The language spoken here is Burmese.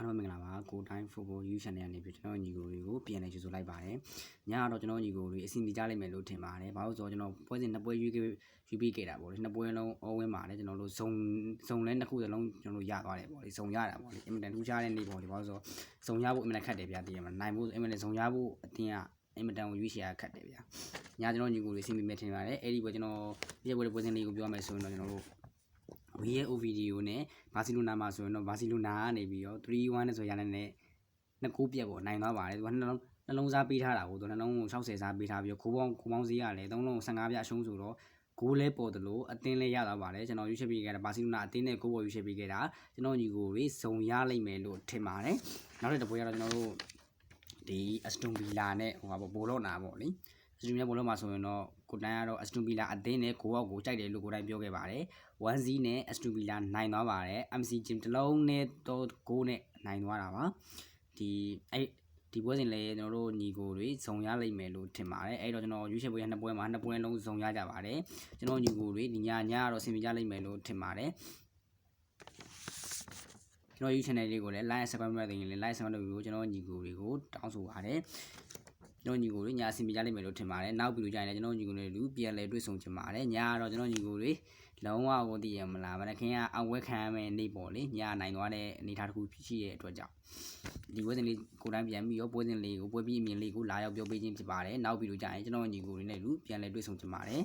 အားလုံးမင်္ဂလာပါကိုတိုင်း football you channel ကနေပြီးကျွန်တော်ညီကိုတွေကိုပြန်လည်ကြိုဆိုလိုက်ပါတယ်ညကတော့ကျွန်တော်ညီကိုတွေအစီအစီကြလိမ့်မယ်လို့ထင်ပါတယ်ဘာလို့ဆိုတော့ကျွန်တော်ပွဲစဉ်နှစ်ပွဲရွေးခဲ့ရွေးပြီးခဲ့တာပေါ့လေနှစ်ပွဲလုံးအဝင်းပါတယ်ကျွန်တော်တို့ဇုံဇုံလဲနှစ်ခုစလုံးကျွန်တော်တို့ရသွားတယ်ပေါ့လေဇုံရတာပေါ့လေအင်မတန်ထူးခြားတဲ့နေ့ပေါ့လေဘာလို့ဆိုတော့ဇုံရဖို့အင်မတန်ခက်တယ်ဗျာတည်ရမှာနိုင်ဖို့အင်မတန်ဇုံရဖို့အတင်းကအင်မတန်ကိုရွေးချယ်ရခက်တယ်ဗျာညကျွန်တော်ညီကိုတွေစီမီမဲ့ထင်ပါတယ်အဲ့ဒီပွဲကျွန်တော်ဒီပွဲပွဲစဉ်လေးကိုပြောမယ်ဆိုရင်တော့ကျွန်တော်တို့ VAO video နဲ့ဘာစီလိုနာမှာဆိုရင်တော့ဘာစီလိုနာကနေပြီးတော့3-1နဲ့ဆိုရတဲ့နဲ့နှစ်ကိုပြက်ကိုနိုင်သွားပါတယ်သူကနှလုံးနှလုံးစားပေးထားတာကိုသူနှလုံးကို60စားပေးထားပြီးတော့ခိုးပေါင်းခိုးပေါင်းစည်းရလဲသုံးလုံး15ပြအရှုံးဆိုတော့ဂိုးလဲပေါ်တယ်လို့အတင်းလဲရသွားပါတယ်ကျွန်တော်ရွေးချယ်ပေးခဲ့တာဘာစီလိုနာအတင်းနဲ့ဂိုးပေါ်ရွေးချယ်ပေးခဲ့တာကျွန်တော်ညီကိုတွေစုံရလိမ့်မယ်လို့ထင်ပါတယ်နောက်တစ်ပွဲကတော့ကျွန်တော်တို့ဒီအစတွန်ဗီလာနဲ့ဟိုပါဘိုလော့နာပေါ့လေအ စတွန်ဗီလာဘိုလော့မှာဆိုရင်တော့ကိုတန်းကတော့အစတွန်ဗီလာအတင်းနဲ့ဂိုးအောက်ကိုကြိုက်တယ်လို့ကိုတိုင်းပြောခဲ့ပါတယ် 1Z နဲ့ S2 Villa နိုင်သွားပါတယ် MC Gym တစ်လုံးနဲ့တော့6နဲ့နိုင်သွားတာပါဒီအဲ့ဒီပွဲစဉ်လည်းကျွန်တော်တို့ညီကိုတွေဇုံရလိမ့်မယ်လို့ထင်ပါတယ်အဲ့တော့ကျွန်တော်ရွေးချယ်ပွဲနှစ်ပွဲမှာနှစ်ပွဲလုံးဇုံရကြပါတယ်ကျွန်တော်ညီကိုတွေဒီညညတော့ဆင်ပြေကြလိမ့်မယ်လို့ထင်ပါတယ်ကျွန်တော် YouTube channel လေးကိုလည်း like subscribe လုပ်နေရင်လည်း like subscribe လုပ်ပြီးကျွန်တော်ညီကိုတွေကိုတောင်းဆိုပါတယ် ကျွန်တော်ညီကိုတွေညာဆင်ပြေကြလိမ့်မယ်လို့ထင်ပါတယ်နောက်ပြီးလို့ကြာရင်လည်းကျွန်တော်ညီကိုတွေလူပြန်လဲတွေ့ဆုံချင်ပါတယ်ညာကတော့ကျွန်တော်ညီကိုတွေလုံးဝကိုတည်ရမလားဗနခင်ကအဝက်ခံရမယ်နေပေါ့လေညာနိုင်သွားတဲ့အနေထားတစ်ခုဖြစ်ရှိရဲ့အတွက်ကြောင့်ဒီပွဲစဉ်လေးကိုတိုင်းပြန်ပြီးရောပွဲစဉ်လေးကိုပွဲပြီးအမြင်လေးကိုလာရောက်ပြောပေးခြင်းဖြစ်ပါတယ်နောက်ပြီးတော့ကြာရင်ကျွန်တော်ညီကိုတွေနဲ့လူပြန်လဲတွေ့ဆုံချင်ပါတယ်